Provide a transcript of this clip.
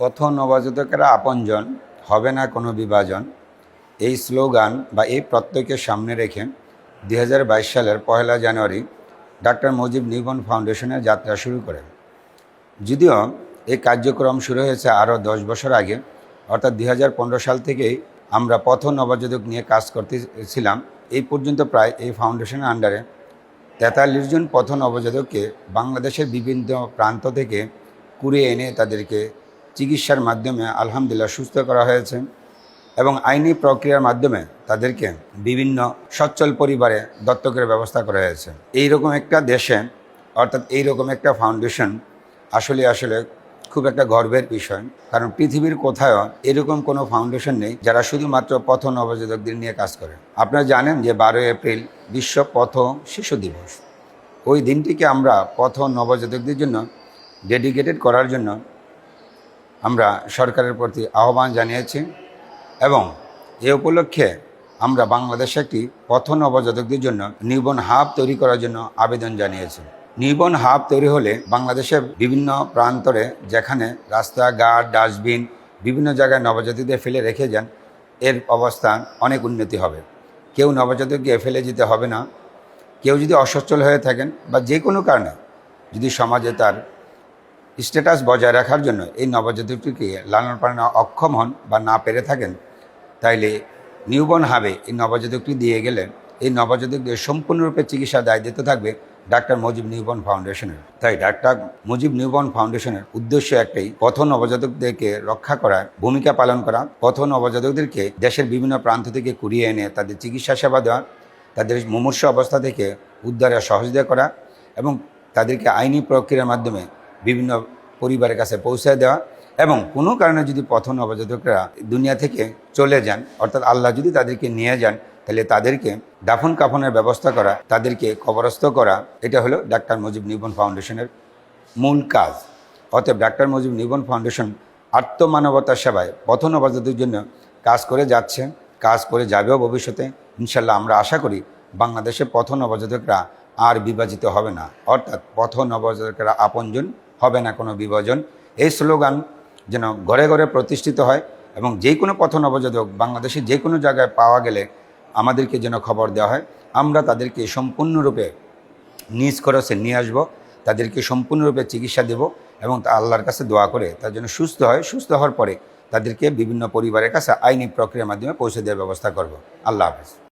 পথ নবজাতকেরা আপনজন, হবে না কোনো বিভাজন, এই স্লোগান বা এই প্রত্যয়কে সামনে রেখে দু হাজার বাইশ সালের পয়লা জানুয়ারি ডাক্তার মুজিব নিবন ফাউন্ডেশনের যাত্রা শুরু করেন। যদিও এই কার্যক্রম শুরু হয়েছে আরও দশ বছর আগে, অর্থাৎ দুই হাজার পনেরো সাল থেকেই আমরা পথ নবজাতক নিয়ে কাজ করতেছিলাম, এই পর্যন্ত প্রায় এই ফাউন্ডেশনের আন্ডারে। তেতাল্লিশ জন পথ নবজাতককে বাংলাদেশের বিভিন্ন প্রান্ত থেকে কুড়িয়ে এনে তাদেরকে চিকিৎসার মাধ্যমে আলহামদুলিল্লাহ সুস্থ করা হয়েছে এবং আইনি প্রক্রিয়ার মাধ্যমে তাদেরকে বিভিন্ন সচ্ছল পরিবারে দত্তকের ব্যবস্থা করা হয়েছে। এইরকম একটা দেশে, অর্থাৎ এইরকম একটা ফাউন্ডেশন আসলে আসলে খুব একটা গর্বের বিষয়। কারণ পৃথিবীর কোথাও এরকম কোনো ফাউন্ডেশন নেই যারা শুধুমাত্র পথ নবজাতকদের নিয়ে কাজ করে। আপনারা জানেন যে বারোই এপ্রিল বিশ্ব পথ শিশু দিবস। ওই দিনটিকে আমরা পথ নবজাতকদের জন্য ডেডিকেটেড করার জন্য আমরা সরকারের প্রতি আহ্বান জানিয়েছি এবং এ উপলক্ষে আমরা বাংলাদেশে একটি পথ নবজাতকদের জন্য নিবন হাব তৈরি করার জন্য আবেদন জানিয়েছি। নিবন হাব তৈরি হলে বাংলাদেশের বিভিন্ন প্রান্তরে যেখানে রাস্তাঘাট, ডাস্টবিন, বিভিন্ন জায়গায় নবজাতকদের ফেলে রেখে যান, এর অবস্থান অনেক উন্নতি হবে। কেউ নবজাতককে ফেলে যেতে হবে না। কেউ যদি অসচ্ছল হয়ে থাকেন বা যে কোনো কারণে যদি সমাজে তার স্ট্যাটাস বজায় রাখার জন্য এই নবজাতকটিকে লালন পালনে অক্ষম হন বা না পেরে থাকেন, তাইলে নিউবর্ন হাবে এই নবজাতকটি দিয়ে গেলে এই নবজাতকদের সম্পূর্ণরূপে চিকিৎসা দায়িত্ব থাকবে ডাক্তার মুজিব নিউবর্ন ফাউন্ডেশনের। তাই ডাক্তার মুজিব নিউবর্ন ফাউন্ডেশনের উদ্দেশ্য একটাই, পথ নবজাতকদেরকে রক্ষা করা, ভূমিকা পালন করা। পথ নবজাতকদেরকে দেশের বিভিন্ন প্রান্ত থেকে কুড়িয়ে এনে তাদের চিকিৎসা সেবা দেওয়া, তাদের মুমূর্ষ অবস্থা থেকে উদ্ধারে সহযোগিতা করা এবং তাদেরকে আইনি প্রক্রিয়ার মাধ্যমে বিভিন্ন পরিবারের কাছে পৌঁছে দেওয়া এবং কোনো কারণে যদি পথ নবজাতকরা দুনিয়া থেকে চলে যান, অর্থাৎ আল্লাহ যদি তাদেরকে নিয়ে যান, তাহলে তাদেরকে দাফন কাফনের ব্যবস্থা করা, তাদেরকে কবরস্থ করা, এটা হলো ডাক্তার মুজিব নিবন ফাউন্ডেশনের মূল কাজ। অতএব ডাক্তার মুজিব নিবন ফাউন্ডেশন আত্মমানবতার সেবায় পথ নবজাতকদের জন্য কাজ করে যাচ্ছে, কাজ করে যাবেও ভবিষ্যতে। ইনশাল্লাহ আমরা আশা করি বাংলাদেশে পথ নবজাতকরা আর বিভাজিত হবে না। অর্থাৎ পথ নবজাতকরা আপনজন, হবে না কোনো বিভাজন। এই স্লোগান যেন ঘরে ঘরে প্রতিষ্ঠিত হয় এবং যে কোনো পথ নবজাতক বাংলাদেশে যে কোনো জায়গায় পাওয়া গেলে আমাদেরকে যেন খবর দেওয়া হয়। আমরা তাদেরকে সম্পূর্ণরূপে নিজ খরচে নিয়ে আসব, তাদেরকে সম্পূর্ণরূপে চিকিৎসা দেব এবং তা আল্লাহর কাছে দোয়া করে তার জন্য সুস্থ হয়। সুস্থ হওয়ার পরে তাদেরকে বিভিন্ন পরিবারের কাছে আইনি প্রক্রিয়ার মাধ্যমে পৌঁছে দেওয়ার ব্যবস্থা করব। আল্লাহ হাফেজ।